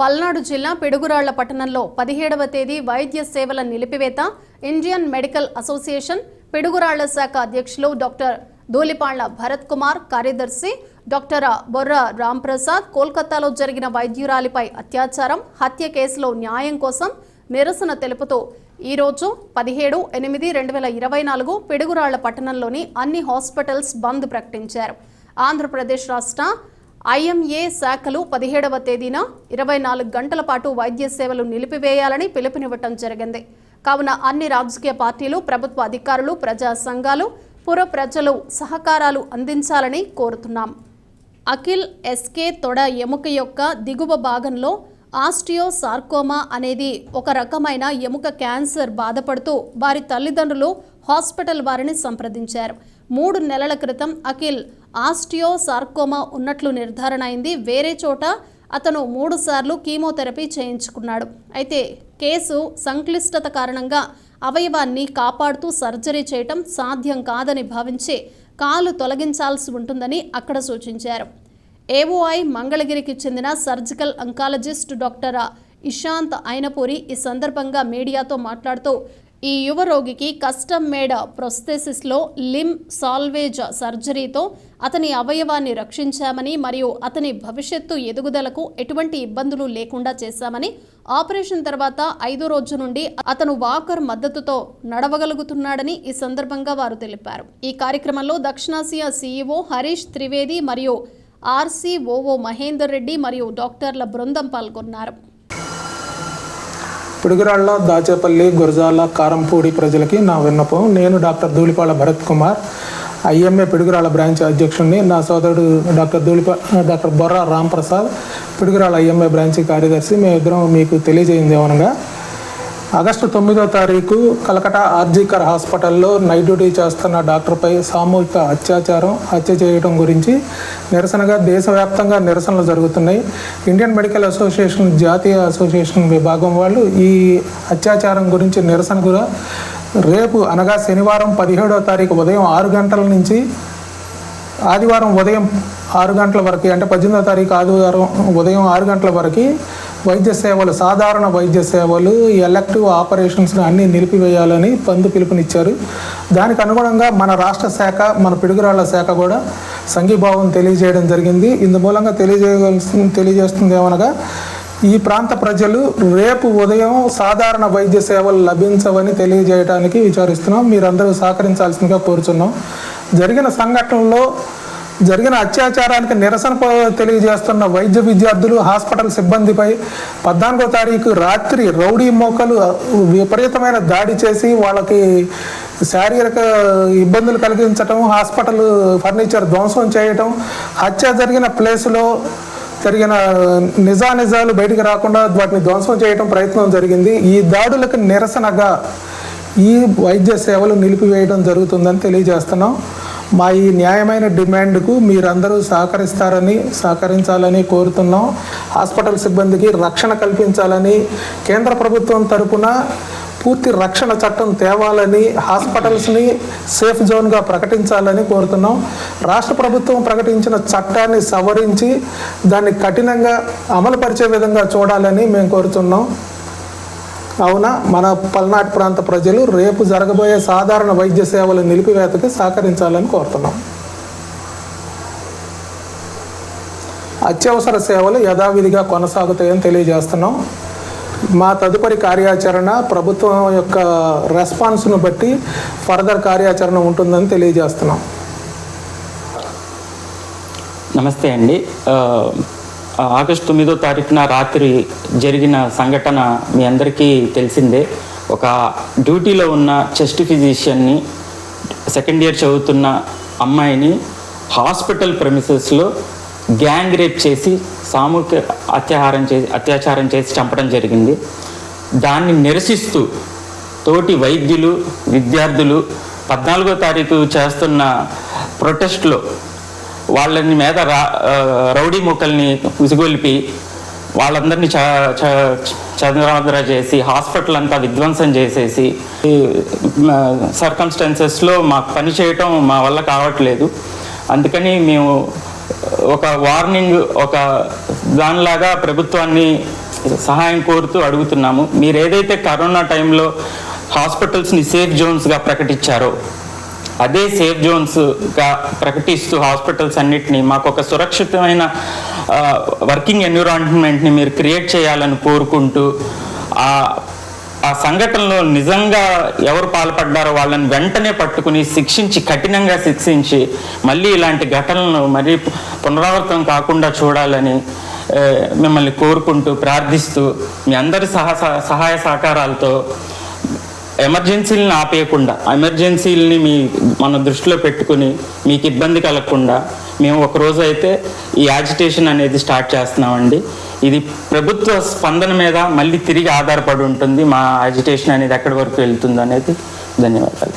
పల్నాడు జిల్లా పిడుగురాళ్ళ పట్టణంలో పదిహేడవ తేదీ వైద్య సేవల నిలిపివేత ఇండియన్ మెడికల్ అసోసియేషన్ పిడుగురాళ్ళ శాఖ అధ్యక్షులు డాక్టర్ ధూలిపాళ్ళ భరత్ కుమార్ కార్యదర్శి డాక్టర్ బొర్ర రాంప్రసాద్ కోల్కతాలో జరిగిన వైద్యురాలిపై అత్యాచారం హత్య కేసులో న్యాయం కోసం నిరసన తెలుపుతూ ఈరోజు పదిహేడు ఎనిమిది రెండు వేల ఇరవై నాలుగు పిడుగురాళ్ళ పట్టణంలోని అన్ని హాస్పిటల్స్ బంద్ ప్రకటించారు. ఆంధ్రప్రదేశ్ రాష్ట్ర ఐఎంఏ శాఖలు పదిహేడవ తేదీన ఇరవై నాలుగు గంటల పాటు వైద్య సేవలు నిలిపివేయాలని పిలుపునివ్వటం జరిగింది. కావున అన్ని రాజకీయ పార్టీలు ప్రభుత్వ అధికారులు ప్రజా సంఘాలు పుర ప్రజలు సహకారాలు అందించాలని కోరుతున్నాం. అఖిల్ ఎస్కే తొడ ఎముక యొక్క దిగువ భాగంలో ఆస్టియోసార్కోమా అనేది ఒక రకమైన ఎముక క్యాన్సర్ బాధపడుతూ వారి తల్లిదండ్రులు హాస్పిటల్ వారిని సంప్రదించారు. మూడు నెలల క్రితం అఖిల్ ఆస్టియో సార్కోమా ఉన్నట్లు నిర్ధారణ అయింది. వేరే చోట అతను మూడు సార్లు కీమోథెరపీ చేయించుకున్నాడు. అయితే కేసు సంక్లిష్టత కారణంగా అవయవాన్ని కాపాడుతూ సర్జరీ చేయటం సాధ్యం కాదని భావించి కాలు తొలగించాల్సి ఉంటుందని అక్కడ సూచించారు. ఏఓఐ మంగళగిరికి చెందిన surgical oncologist doctor Ishant Ayinapuri ఈ సందర్భంగా మీడియాతో మాట్లాడుతూ ఈ యువ రోగికి కస్టమ్ మేడ్ ప్రొస్థెసిస్లో లిమ్ సాల్వేజ్ సర్జరీతో అతని అవయవాన్ని రక్షించామని మరియు అతని భవిష్యత్తు ఎదుగుదలకు ఎటువంటి ఇబ్బందులు లేకుండా చేశామని ఆపరేషన్ తర్వాత ఐదు రోజు నుండి అతను వాకర్ మద్దతుతో నడవగలుగుతున్నాడని ఈ సందర్భంగా వారు తెలిపారు. ఈ కార్యక్రమంలో దక్షిణాసియా సీఈఓ హరీష్ త్రివేది మరియు ఆర్సీఓఓ మహేందర్ రెడ్డి మరియు డాక్టర్ల బృందం పాల్గొన్నారు. పిడుగురాళ్ళ దాచేపల్లి గురజాల కారంపూడి ప్రజలకి నా విన్నపం. నేను doctor Dhulipala Bharath Kumar IMA Piduguralla branch అధ్యక్షుడిని నా సోదరుడు doctor Dhulipa doctor Borra Ramprasad Piduguralla IMA branch కార్యదర్శి. మేమిద్దరం మీకు తెలియజేయింది ఏమనగా ఆగస్టు తొమ్మిదో తారీఖు కలకటా ఆర్జీకర్ హాస్పిటల్లో నైట్ డ్యూటీ చేస్తున్న డాక్టర్పై సామూహిక అత్యాచారం హత్య చేయడం గురించి నిరసనగా దేశవ్యాప్తంగా నిరసనలు జరుగుతున్నాయి. ఇండియన్ మెడికల్ అసోసియేషన్ జాతీయ అసోసియేషన్ విభాగం వాళ్ళు ఈ అత్యాచారం గురించి నిరసన కూడా రేపు అనగా శనివారం పదిహేడో తారీఖు ఉదయం ఆరు గంటల నుంచి ఆదివారం ఉదయం ఆరు గంటల వరకు అంటే పద్దెనిమిదో తారీఖు ఆదివారం ఉదయం ఆరు గంటల వరకు వైద్య సేవలు సాధారణ వైద్య సేవలు ఎలక్టివ్ ఆపరేషన్స్ను అన్ని నిలిపివేయాలని పందు పిలుపునిచ్చారు. దానికి అనుగుణంగా మన రాష్ట్ర శాఖ మన పిడుగురాళ్ళ శాఖ కూడా సంఘీభావం తెలియజేయడం జరిగింది. ఇందు మూలంగా తెలియజేయవలసి తెలియజేస్తుంది ఏమనగా ఈ ప్రాంత ప్రజలు రేపు ఉదయం సాధారణ వైద్య సేవలు లభించవని తెలియజేయడానికి విచారిస్తున్నాం. మీరందరూ సహకరించాల్సిందిగా కోరుచున్నాం. జరిగిన సంఘటనలో జరిగిన అత్యాచారానికి నిరసన తెలియజేస్తున్న వైద్య విద్యార్థులు హాస్పిటల్ సిబ్బందిపై పద్నాలుగో తారీఖు రాత్రి రౌడీ మోకలు విపరీతమైన దాడి చేసి వాళ్ళకి శారీరక ఇబ్బందులు కలిగించటం హాస్పిటల్ ఫర్నిచర్ ధ్వంసం చేయటం హత్య జరిగిన ప్లేస్లో జరిగిన నిజానిజాలు బయటికి రాకుండా వాటిని ధ్వంసం చేయటం ప్రయత్నం జరిగింది. ఈ దాడులకు నిరసనగా ఈ వైద్య సేవలు నిలిపివేయడం జరుగుతుందని తెలియజేస్తున్నాం. మా ఈ న్యాయమైన డిమాండ్కు మీరందరూ సహకరిస్తారని సహకరించాలని కోరుతున్నాం. హాస్పిటల్ సిబ్బందికి రక్షణ కల్పించాలని కేంద్ర ప్రభుత్వం తరపున పూర్తి రక్షణ చట్టం తేవాలని హాస్పిటల్స్ని సేఫ్ జోన్గా ప్రకటించాలని కోరుతున్నాం. రాష్ట్ర ప్రభుత్వం ప్రకటించిన చట్టాన్ని సవరించి దాన్ని కఠినంగా అమలుపరిచే విధంగా చూడాలని మేము కోరుతున్నాం. కావున మన పల్నాడు ప్రాంత ప్రజలు రేపు జరగబోయే సాధారణ వైద్య సేవల నిలిపివేతకి సహకరించాలని కోరుతున్నాం. అత్యవసర సేవలు యథావిధిగా కొనసాగుతాయని తెలియజేస్తున్నాం. మా తదుపరి కార్యాచరణ ప్రభుత్వం యొక్క రెస్పాన్స్ను బట్టి ఫర్దర్ కార్యాచరణ ఉంటుందని తెలియజేస్తున్నాం. నమస్తే అండి. ఆగస్టు తొమ్మిదో తారీఖున రాత్రి జరిగిన సంఘటన మీ అందరికీ తెలిసిందే. ఒక డ్యూటీలో ఉన్న చెస్ట్ ఫిజిషియన్ని సెకండ్ ఇయర్ చదువుతున్న అమ్మాయిని హాస్పిటల్ ప్రెమిసెస్లో గ్యాంగ్ రేప్ చేసి సామూహిక అత్యాహారం చేసి అత్యాచారం చేసి చంపడం జరిగింది. దాన్ని నిరసిస్తూ తోటి వైద్యులు విద్యార్థులు పద్నాలుగో తారీఖు చేస్తున్న ప్రొటెస్ట్లో వాళ్ళని మీద రా రౌడీ ముక్కల్ని ఉసిగొల్పి వాళ్ళందరినీ చ చ- చంద్రాద్ర చేసి హాస్పిటల్ అంతా విధ్వంసం చేసేసి సర్కమ్స్టాన్సెస్లో మాకు పని చేయటం మా వల్ల కావట్లేదు. అందుకని మేము ఒక వార్నింగ్ ఒక దానిలాగా ప్రభుత్వాన్ని సహాయం కోరుతూ అడుగుతున్నాము. మీరు ఏదైతే కరోనా టైంలో హాస్పిటల్స్ని సేఫ్ జోన్స్గా ప్రకటించారో అదే సేఫ్ జోన్స్గా ప్రకటిస్తూ హాస్పిటల్స్ అన్నిటినీ మాకు ఒక సురక్షితమైన వర్కింగ్ ఎన్విరాన్మెంట్ని మీరు క్రియేట్ చేయాలని కోరుకుంటూ ఆ ఆ సంఘటనలో నిజంగా ఎవరు పాల్పడ్డారో వాళ్ళని వెంటనే పట్టుకుని శిక్షించి కఠినంగా శిక్షించి మళ్ళీ ఇలాంటి ఘటనలను మరీ పునరావృతం కాకుండా చూడాలని మిమ్మల్ని కోరుకుంటూ ప్రార్థిస్తూ మీ అందరి సహా సహాయ సహకారాలతో ఎమర్జెన్సీలను ఆపేయకుండా ఎమర్జెన్సీలని మీ మన దృష్టిలో పెట్టుకుని మీకు ఇబ్బంది కలగకుండా మేము ఒక రోజు అయితే ఈ యాజిటేషన్ అనేది స్టార్ట్ చేస్తున్నామండి. ఇది ప్రభుత్వ స్పందన మీద మళ్ళీ తిరిగి ఆధారపడి ఉంటుంది. మా యాజిటేషన్ అనేది ఎక్కడి వరకు వెళ్తుంది అనేది ధన్యవాదాలు.